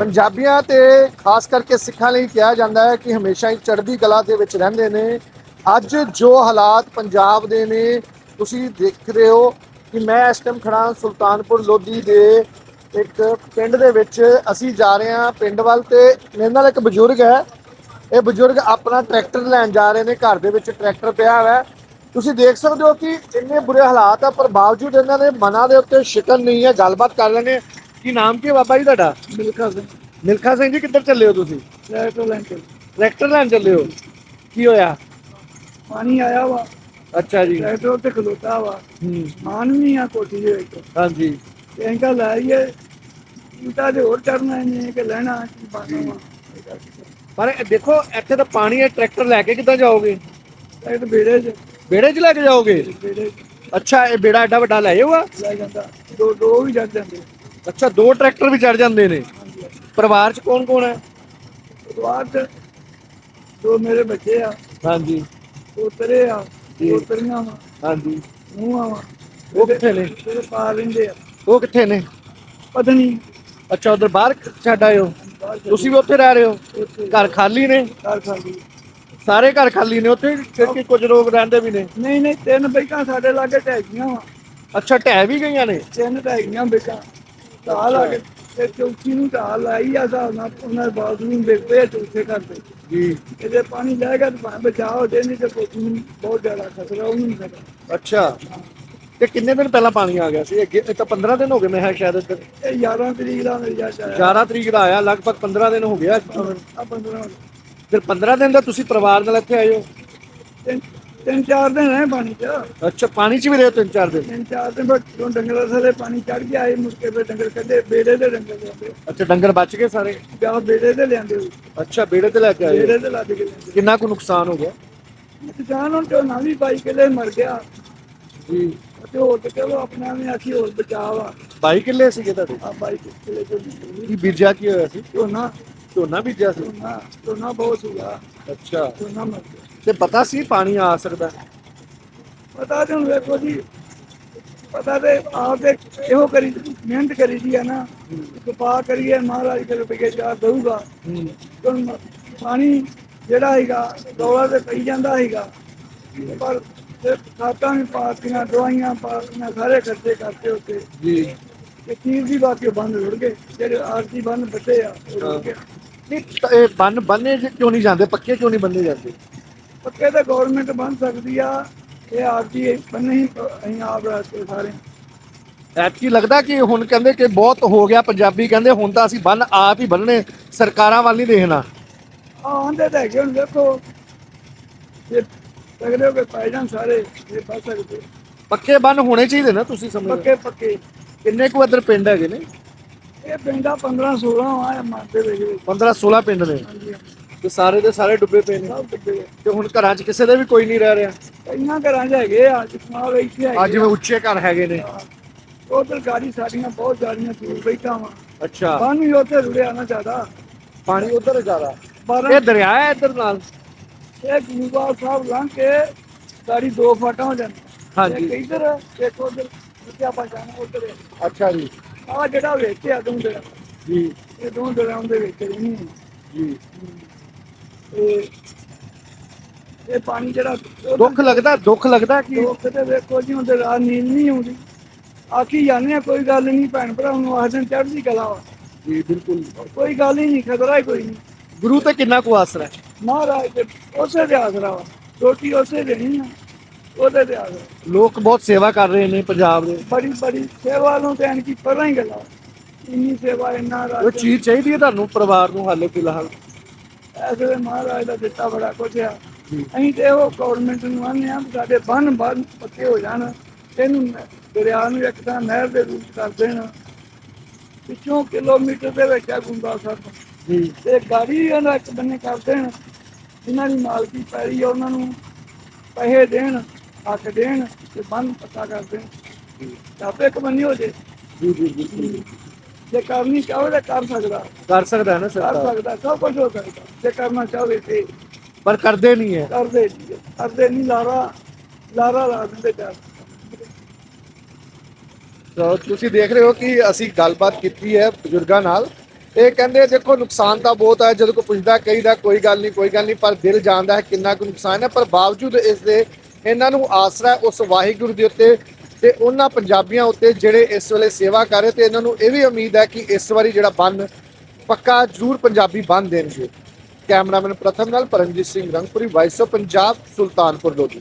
ਪੰਜਾਬੀਆਂ ਤੇ ਖਾਸ ਕਰਕੇ ਸਿੱਖਾਂ ਲਈ ਕਿਹਾ ਜਾਂਦਾ ਹੈ ਕਿ ਹਮੇਸ਼ਾ ਹੀ ਚੜ੍ਹਦੀ ਕਲਾ ਦੇ ਵਿੱਚ ਰਹਿੰਦੇ ਨੇ। ਅੱਜ ਜੋ ਹਾਲਾਤ ਪੰਜਾਬ ਦੇ ਨੇ, ਤੁਸੀਂ ਦੇਖ ਰਹੇ ਹੋ ਕਿ ਮੈਂ ਇਸ ਟਾਈਮ ਖੜਾ ਸੁਲਤਾਨਪੁਰ ਲੋਧੀ ਦੇ ਇੱਕ ਪਿੰਡ ਦੇ ਵਿੱਚ। ਅਸੀਂ ਜਾ ਰਹੇ ਹਾਂ ਪਿੰਡ ਵੱਲ ਤੇ ਮੇਰੇ ਨਾਲ ਇੱਕ ਬਜ਼ੁਰਗ ਹੈ। ਇਹ ਬਜ਼ੁਰਗ ਆਪਣਾ ਟਰੈਕਟਰ ਲੈਣ ਜਾ ਰਹੇ ਨੇ, ਘਰ ਦੇ ਵਿੱਚ ਟਰੈਕਟਰ ਪਿਆ ਹੋਇਆ ਤੁਸੀਂ ਦੇਖ ਸਕਦੇ ਹੋ ਕਿ ਇੰਨੇ ਬੁਰੇ ਹਾਲਾਤ ਆ, ਪਰ ਬਾਵਜੂਦ ਇਹਨਾਂ ਦੇ ਮਨਾਂ ਦੇ ਉੱਤੇ ਸ਼ਿਕਨ ਨਹੀਂ ਹੈ, ਗੱਲਬਾਤ ਕਰ ਲੈਣੇ ਕੀ ਨਾਮ ਕੀ ਹੈ ਬਾਬਾ ਜੀ ਤੁਹਾਡਾ? ਮਿਲਖਾ ਸਿੰਘ। ਮਿਲਖਾ ਸਿੰਘ ਜੀ ਕਿੱਧਰ ਚੱਲੇ ਹੋ ਤੁਸੀਂ? ਟਰੈਕਟਰ ਲੈਣ ਕੇ ਟਰੈਕਟਰ ਲੈਣ ਚੱਲੇ ਹੋ? ਕੀ ਹੋਇਆ? ਪਾਣੀ ਆਇਆ ਵਾ। ਅੱਛਾ ਜੀ। ਟਰੈਕਟਰ ਉੱਤੇ ਖਲੋਤਾ ਵਾ। ਹੂੰ। ਮਾਨ ਵੀ ਆ ਕੋਠੀ ਦੇ ਵਿੱਚ। ਹਾਂਜੀ। ਤੇ ਲਾਈਏ ਇੰਟਾ ਦੇ ਹੋਰ ਚੜਨਾ ਨਹੀਂ ਕਿ ਲੈਣਾ ਕੀ ਵਾ। ਪਰ ਇਹ ਦੇਖੋ ਇੱਥੇ ਤਾਂ ਪਾਣੀ ਹੈ ਟਰੈਕਟਰ ਲੈ ਕੇ ਕਿੱਦਾਂ ਜਾਓਗੇ? ਟਰੈਕਟਰ ਬੇੜੇ 'ਚ। ਬੇੜੇ 'ਚ ਲੈ ਕੇ ਜਾਓਗੇ? ਬੇੜੇ ਅੱਛਾ ਇਹ ਬੇੜਾ ਐਡਾ ਵੱਡਾ ਲੈ ਜਾਊਗਾ ਲੈ ਜਾਂਦਾ। ਦੋ ਦੋ ਵੀ ਜਾਂਦੇ। ਅੱਛਾ ਦੋ ਟਰੈਕਟਰ ਵੀ ਚੜ ਜਾਂਦੇ ਨੇ। ਹਾਂਜੀ ਪਰਿਵਾਰ 'ਚ ਕੌਣ ਕੌਣ ਹੈ? ਉਦਵਾਰ 'ਚ ਦੋ ਮੇਰੇ ਬੱਚੇ ਆ ਹਾਂਜੀ। ਦੋ ਤਰੇ ਆ ਜੀ। ਦੋ ਤਰੀਆਂ ਵਾ ਹਾਂਜੀ। ਮੂੰਹਾਂ ਵਾ। ਉਹ ਕਿੱਥੇ ਨੇ? ਤੇਰੇ ਪਾ ਲੈਂਦੇ ਆ। ਉਹ ਕਿੱਥੇ ਨੇ? ਪਤਨੀ। ਅੱਛਾ ਉਧਰ ਬਾਹਰ ਛੱਡ ਆਏ ਹੋ ਬਾਹਰ ਚੱਲੀ, ਤੁਸੀਂ ਵੀ ਉੱਥੇ ਰਹਿ ਰਹੇ ਹੋ? ਉੱਥੇ। ਘਰ ਖਾਲੀ ਨੇ? ਘਰ ਖਾਲੀ। ਸਾਰੇ ਘਰ ਖਾਲੀ ਨੇ? ਉੱਥੇ ਕਿ ਕੁਝ ਲੋਕ ਰਹਿੰਦੇ ਵੀ ਨੇ? ਨਹੀਂ ਨਹੀਂ ਤਿੰਨ ਬੈਕਾਂ ਸਾਡੇ ਲਾਗੇ ਗਈਆਂ ਵਾ। ਅੱਛਾ ਢਹਿ ਵੀ ਗਈਆਂ ਨੇ? ਤਿੰਨ ਗਈਆਂ ਬੈਕਾਂ। ਢਾਲ ਆ ਕੇ ਤੇ ਚੌਥੀ ਨੂੰ ਢਾਲ ਲਾਈ ਆ ਹਿਸਾਬ ਨਾਲ ਉਹਨਾਂ ਦੇ ਬਾਥਰੂਮ ਦੇ ਪਏ ਚੌਥੇ ਘਰ ਦੇ। ਜੀ। ਇਹਦੇ ਪਾਣੀ ਜਾਏਗਾ ਤਾਂ ਭਾਵੇਂ ਬਚਾਓ ਦੇ ਨਹੀਂ ਤੇ ਕੋਈ ਨੂੰ ਬਹੁਤ ਜ਼ਿਆਦਾ ਖਤਰਾ ਉਹਨੂੰ ਨਹੀਂ ਖਤਰਾ। ਅੱਛਾ। ਤੇ ਕਿੰਨੇ ਦਿਨ ਪਹਿਲਾਂ ਪਾਣੀ ਆ ਗਿਆ ਸੀ? ਅੱਗੇ ਇਹ ਤਾਂ 15 ਦਿਨ ਹੋ ਗਏ ਮੈਂ ਕਿਹਾ ਸ਼ਾਇਦ ਇੱਧਰ। ਇਹ 11 ਤਰੀਕ ਦਾ ਮੇਰੀ ਜਾ ਚਾਇਆ 11 ਤਰੀਕ ਦਾ ਆਇਆ ਲਗਭਗ 15 ਦਿਨ ਹੋ ਗਿਆ ਆ। 15 ਫਿਰ 15 ਦਿਨ ਦਾ ਤੁਸੀਂ ਪਰਿਵਾਰ ਨਾਲ ਇੱਥੇ ਆਏ ਹੋ? ਤਿੰਨ ਚਾਰ ਦਿਨ ਰਹੇ ਪਾਣੀ ਚ। ਅੱਛਾ ਪਾਣੀ 'ਚ ਵੀ ਰਹੇ ਤਿੰਨ ਚਾਰ ਦਿਨ? ਤਿੰਨ ਚਾਰ ਦਿਨ ਬਾਅਦ ਜਦੋਂ ਡੰਗਰਾਂ ਥੱਲੇ ਪਾਣੀ ਚੜ ਗਿਆ ਇਹ ਮੁਸਕੇ ਤੇ ਡੰਗਰ ਕੱਢੇ ਬੇੜੇ ਦੇ ਡੰਗਰ ਲਿਆਂਦੇ ਅੱਛਾ ਡੰਗਰ ਬਚ ਗਏ ਸਾਰੇ? ਜਾਂ ਬੇੜੇ ਦੇ ਲਿਆਂਦੇ ਹੋਏ। ਅੱਛਾ ਬੇੜੇ ਤੇ ਲੈ ਕੇ ਆਏ। ਬੇੜੇ ਦੇ ਲੱਦ ਕੇ ਲਿਆਂਦੇ ਕਿੰਨਾ ਕੁ ਨੁਕਸਾਨ ਹੋ ਗਿਆ? ਕਿਸਾਨ ਹੁਣ ਝੋਨਾ ਵੀ ਬਾਈ ਕਿਲੇ ਮਰ ਗਿਆ। ਜੀ। ਤੇ ਹੋਰ ਤੇ ਚਲੋ ਆਪਣਾ ਵੀ ਆਖੀ ਹੋਰ ਬਚਾਅ ਵਾ। 22 ਕਿੱਲੇ ਸੀਗੇ ਤੁਹਾਡੇ? ਆ ਬਾਈ ਕਿਲੇ ਤੋਂ ਕੀ ਬੀਜਿਆ ਕੀ ਹੋਇਆ ਸੀ? ਝੋਨਾ। ਝੋਨਾ ਬੀਜਿਆ ਸੀ? ਝੋਨਾ ਝੋਨਾ ਬਹੁਤ ਸੀਗਾ। ਅੱਛਾ। ਝੋਨਾ ਮਰ ਗਿਆ। ਤੇ ਪਤਾ ਸੀ ਪਾਣੀ ਆ ਸਕਦਾ? ਪਤਾ ਤੇ ਹੁਣ ਵੇਖੋ ਜੀ ਪਤਾ ਤੇ ਆਪ ਤੇ ਇਹੋ ਕਰੀ ਮਿਹਨਤ ਕਰੀ ਦੀ ਆ ਨਾ। ਕਪਾ ਕਰੀਏ ਮਹਾਰਾਜ ਕੇ ਰੁਪਏ ਚਾਰ ਦਊਗਾ। ਹੁਣ ਪਾਣੀ ਜਿਹੜਾ ਹੈਗਾ ਦੌਲਾ ਤੇ ਪਈ ਜਾਂਦਾ ਹੈਗਾ। ਪਰ ਖਾਤਾਂ ਵੀ ਪਾਤੀਆਂ ਦਵਾਈਆਂ ਪਾਤੀਆਂ ਸਾਰੇ ਖਰਚੇ ਕਰਤੇ ਉੱਤੇ। ਜੀ। ਤੇ ਚੀਜ਼ ਦੀ ਬਾਕੀ ਬੰਦ ਰੁੜ ਗਏ। ਜਿਹੜੇ ਆਰਤੀ ਬੰਦ ਬੱਟੇ ਆ ਇਹ ਬੰਨ ਬੰਨੇ ਕਿਉਂ ਨਹੀਂ ਜਾਂਦੇ? ਪੱਕੇ ਕਿਉਂ ਨਹੀਂ ਬੰਨੇ ਜਾਂਦੇ? ਪੱਕੇ ਤਾਂ ਗਵਰਨਮੈਂਟ ਬੰਦ ਸਕਦੀ ਆ ਇਹ ਆਰਤੀ ਬੰਨੇ ਹੀ ਅਸੀਂ ਆਪ ਰਾਸਤੇ ਸਾਰੇ। ਐਤਕੀ ਲੱਗਦਾ ਕਿ ਹੁਣ ਕਹਿੰਦੇ ਕਿ ਬਹੁਤ ਹੋ ਗਿਆ ਪੰਜਾਬੀ ਕਹਿੰਦੇ ਹੁਣ ਤਾਂ ਅਸੀਂ ਬੰਨ ਆਪ ਹੀ ਬੰਨਣੇ ਸਰਕਾਰਾਂ ਵੱਲ ਨਹੀਂ ਦੇਖਣਾ। ਆ ਆਂਦੇ ਤਾਂ ਹੈਗੇ ਹੁਣ ਦੇਖੋ ਇਹ ਤਗੜੇ ਹੋ ਕੇ ਪੈ ਜਾਣ ਸਾਰੇ ਇਹ ਬਸ ਸਕਦੇ। ਪੱਕੇ ਬੰਨ ਹੋਣੇ ਚਾਹੀਦੇ ਨਾ ਤੁਸੀਂ ਸਮਝੋ। ਪੱਕੇ ਪੱਕੇ। ਕਿੰਨੇ ਕੁ ਇੱਧਰ ਪਿੰਡ ਹੈਗੇ ਨੇ? ਇਹ ਪਿੰਡਾਂ 15 16 ਆ ਮਾਤੇ ਦੇ ਵਿੱਚ 15 16 ਪਿੰਡ ਨੇ। ਹਾਂਜੀ। ਤੇ ਸਾਰੇ ਦੇ ਸਾਰੇ ਡੁੱਬੇ ਪਏ ਨੇ। ਸਭ ਡੁੱਬੇ ਆ। ਤੇ ਹੁਣ ਘਰਾਂ 'ਚ ਕਿਸੇ ਦੇ ਵੀ ਕੋਈ ਨਹੀਂ ਰਹਿ ਰਿਹਾ। ਕਈਆਂ ਘਰਾਂ 'ਚ ਹੈਗੇ ਆ ਜਿਸਮਾਂ ਇੱਥੇ ਅੱਜ ਹੈਗੇ ਜਿਵੇਂ ਉੱਚੇ ਘਰ ਹੈਗੇ ਨੇ। ਉਧਰ ਗਾੜੀ ਸਾਡੀਆਂ ਬਹੁਤ ਜ਼ਿਆਦੀਆਂ ਦੂਰ ਬੈਠਾ ਵਾ। ਅੱਛਾ। ਪਾਣੀ ਉੱਥੇ ਰੁੜਿਆ ਨਾ ਜ਼ਿਆਦਾ। ਪਾਣੀ ਉਧਰ ਜ਼ਿਆਦਾ। ਬਾਰਾਂ ਇਹ ਦਰਿਆ ਹੈ ਇੱਧਰ ਨਾਲ? ਇਹ ਗੁਰੂਵਾਲ ਸਾਹਿਬ ਲੰਘ ਕੇ ਗਾੜੀ ਦੋ ਫਾਟਾਂ ਹੋ ਜਾਂਦੀਆਂ। ਹਾਂਜੀ। ਇੱਕ ਇੱਧਰ ਇੱਕ ਉਧਰ। ਜਿੱਥੇ ਆਪਾਂ ਜਾਣਾ ਉਧਰ ਅੱਛਾ ਜੀ। ਆ ਜਿਹੜਾ ਵਿੱਚ ਆ ਦੋ ਜੀ। ਇਹ ਦੋ ਦਰਿਆਵਾਂ ਦੇ ਵਿੱਚ ਰਹਿਣੀ ਹੈ ਜੀ। ਇਹ ਇਹ ਪਾਣੀ ਜਿਹੜਾ ਦੁੱਖ ਲੱਗਦਾ ਦੁੱਖ ਲੱਗਦਾ ਕਿ ਦੁੱਖ ਤੇ ਵੇਖੋ ਜੀ ਹੁੰਦੇ ਰਾਤ ਨੀਂਦ ਨਹੀਂ ਆਉਂਦੀ। ਆਖੀ ਜਾਂਦੇ ਆ ਕੋਈ ਗੱਲ ਨਹੀਂ ਭੈਣ ਭਰਾ ਨੂੰ ਆਖਦੇ ਚੜ੍ਹਦੀ ਕਲਾ ਵਾ। ਜੀ ਬਿਲਕੁਲ। ਕੋਈ ਗੱਲ ਹੀ ਨਹੀਂ ਖਤਰਾ ਹੀ ਕੋਈ ਨਹੀਂ। ਗੁਰੂ ਤੇ ਕਿੰਨਾ ਕੁ ਆਸਰਾ ਹੈ? ਮਹਾਰਾਜ ਤੇ ਉਸੇ ਦੇ ਆਸਰਾ ਵਾ। ਰੋਟੀ ਉਸੇ ਦੇਣੀ ਆ ਉਹਦੇ ਤੇ ਆਸਰਾ। ਲੋਕ ਬਹੁਤ ਸੇਵਾ ਕਰ ਰਹੇ ਨੇ ਪੰਜਾਬ ਦੇ। ਬੜੀ ਬੜੀ ਸੇਵਾ ਨੂੰ ਤੇ ਐਨ ਕੀ ਪਰਾਂ ਹੀ ਗੱਲਾਂ। ਇੰਨੀ ਸੇਵਾ ਇੰਨਾ ਉਹ ਰਾਜ ਚੀਜ਼ ਚਾਹੀਦੀ ਹੈ ਤੁਹਾਨੂੰ ਪਰਿਵਾਰ ਨੂੰ ਹਾਲੇ ਫਿਲਹਾਲ? ਐਸੇ ਮਹਾਰਾਜ ਦਾ ਦਿੱਤਾ ਬੜਾ ਕੁਝ ਆ। ਅਸੀਂ ਤੇ ਉਹ ਗਵਰਨਮੈਂਟ ਨੂੰ ਆਨੇ ਆ ਸਾਡੇ ਬੰਨ ਬੰਨ ਪੱਕੇ ਹੋ ਜਾਣ। ਇਹਨੂੰ ਦਰਿਆ ਨੂੰ ਇੱਕ ਤਾਂ ਨਹਿਰ ਦੇ ਰੂਪ ਕਰ ਦੇਣ। ਪਿੱਛੋਂ ਕਿਲੋਮੀਟਰ ਦੇ ਵਿੱਚ ਆ ਗੁੰਦਾ ਸਾਹਿਬ। ਜੀ। ਤੇ ਗਾੜੀ ਉਹਨਾਂ ਇੱਕ ਬੰਨੇ ਕਰ ਦੇਣ। ਜਿਨ੍ਹਾਂ ਦੀ ਮਾਲਕੀ ਪੈਰੀ ਆ ਉਹਨਾਂ ਨੂੰ ਪੈਸੇ ਦੇਣ ਹੱਕ ਦੇਣ ਤੇ ਬੰਨ ਪੱਕਾ ਕਰ ਦੇਣ। ਤਾਂ ਇੱਕ ਬੰਨੀ ਹੋ ਜੇ। ਜੀ ਜੀ ਬਿਲਕੁਲ ਜੇ ਕਰਨੀ ਚਾਹੇ ਤਾਂ ਕਰ ਸਕਦਾ। ਕਰ ਸਕਦਾ ਹੈ ਨਾ ਕਰ ਸਰਕਾਰ ਸਕਦਾ ਸਭ ਕੁਝ ਹੋ ਸਕਦਾ। ਜੇ ਕਰਨਾ ਚਾਹਵੇ ਤੇ ਪਰ ਕਰਦੇ ਨਹੀਂ ਹੈ। ਕਰਦੇ ਕਰਦੇ ਨਹੀਂ ਲਾਰਾ ਲਾਰਾ ਲਾ ਦਿੰਦੇ ਚਾਰ ਤਾਂ ਤੁਸੀਂ ਦੇਖ ਰਹੇ ਹੋ ਕਿ ਅਸੀਂ ਗੱਲਬਾਤ ਕੀਤੀ ਹੈ ਬਜ਼ੁਰਗਾਂ ਨਾਲ। ਇਹ ਕਹਿੰਦੇ ਦੇਖੋ ਨੁਕਸਾਨ ਤਾਂ ਬਹੁਤ ਹੈ। ਜਦੋਂ ਕੋਈ ਪੁੱਛਦਾ ਕਹੀਦਾ ਕੋਈ ਗੱਲ ਨਹੀਂ ਕੋਈ ਗੱਲ ਨਹੀਂ ਪਰ ਦਿਲ ਜਾਣਦਾ ਹੈ ਕਿੰਨਾ ਕੁ ਨੁਕਸਾਨ ਹੈ। ਪਰ ਬਾਵਜੂਦ ਇਸ ਦੇ ਇਹਨਾਂ ਨੂੰ ਆਸਰਾ ਹੈ ਉਸ ਵਾਹਿਗੁਰੂ ਦੇ ਉੱਤੇ ਤੇ ਉਹਨਾਂ ਪੰਜਾਬੀਆਂ ਉੱਤੇ ਜਿਹੜੇ ਇਸ ਵੇਲੇ ਸੇਵਾ ਕਰ ਰਹੇ ਤੇ ਇਹਨਾਂ ਨੂੰ ਇਹ ਵੀ ਉਮੀਦ ਹੈ ਕਿ ਇਸ ਵਾਰੀ ਜਿਹੜਾ ਬੰਨ ਪੱਕਾ ਜ਼ਰੂਰ ਪੰਜਾਬੀ ਬੰਨ ਦੇਣਗੇ। ਕੈਮਰਾਮੈਨ ਪ੍ਰਥਮ ਨਾਲ ਪਰਮਜੀਤ ਸਿੰਘ ਰੰਗਪੁਰੀ ਵਾਇਸ ਆਫ ਪੰਜਾਬ ਸੁਲਤਾਨਪੁਰ, ਲੋਧੀ।